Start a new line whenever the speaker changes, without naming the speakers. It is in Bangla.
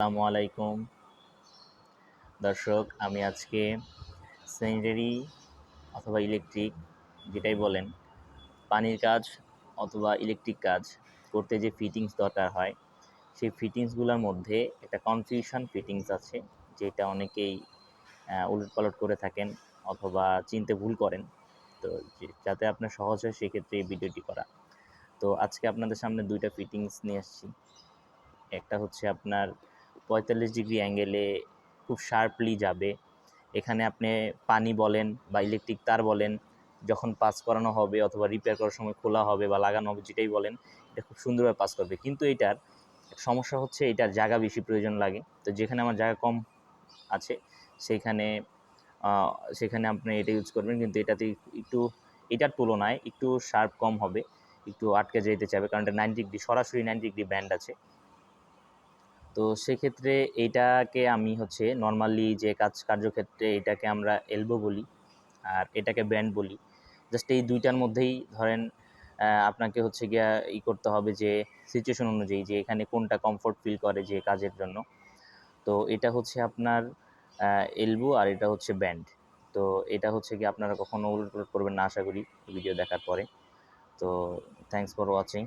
আসসালামু আলাইকুম। দর্শক, আমি আজকে স্যানিটারি অথবা ইলেকট্রিক যেটাই বলেন, পানির কাজ অথবা ইলেকট্রিক কাজ করতে যে ফিটিংস দরকার হয়, সেই ফিটিংসগুলোর মধ্যে একটা কনফিউশন ফিটিংস আছে, যেটা অনেকেই উলটপালট করে থাকেন অথবা চিনতে ভুল করেন। তো যাতে আপনার সহজ হয় সেক্ষেত্রে এই ভিডিওটি করা। তো আজকে আপনাদের সামনে দুইটা ফিটিংস নিয়ে আসছি। একটা হচ্ছে আপনার পঁয়তাল্লিশ ডিগ্রি অ্যাঙ্গেলে খুব শার্পলি যাবে। এখানে আপনি পানি বলেন বা ইলেকট্রিক তার বলেন, যখন পাস করানো হবে অথবা রিপেয়ার করার সময় খোলা হবে বা লাগানো হবে, যেটাই বলেন, এটা খুব সুন্দরভাবে পাস করবে। কিন্তু এটার সমস্যা হচ্ছে এটার জায়গা বেশি প্রয়োজন লাগে। তো যেখানে আমার জায়গা কম আছে সেইখানে সেখানে আপনি এটা ইউজ করবেন। কিন্তু এটাতে একটু, এটার তুলনায় একটু শার্প কম হবে, একটু আটকে যেতে চাইবে। কারণ এটা নাইন ডিগ্রি, সরাসরি নাইন ডিগ্রি ব্যান্ড আছে। তো সেক্ষেত্রে এইটাকে আমি হচ্ছে নর্মালি যে কাজ কার্যক্ষেত্রে এটাকে আমরা এলবো বলি, আর এটাকে ব্যান্ড বলি। জাস্ট এই দুইটার মধ্যেই ধরেন আপনাকে হচ্ছে গিয়া ই করতে হবে যে সিচুয়েশন অনুযায়ী যে এখানে কোনটা কমফোর্ট ফিল করে যে কাজের জন্য। তো এটা হচ্ছে আপনার এলবো আর এটা হচ্ছে ব্যান্ড তো এটা হচ্ছে কি আপনারা কখনো উলট করবেন না, আশা করি ভিডিও দেখার পরে। তো থ্যাংকস ফর ওয়াচিং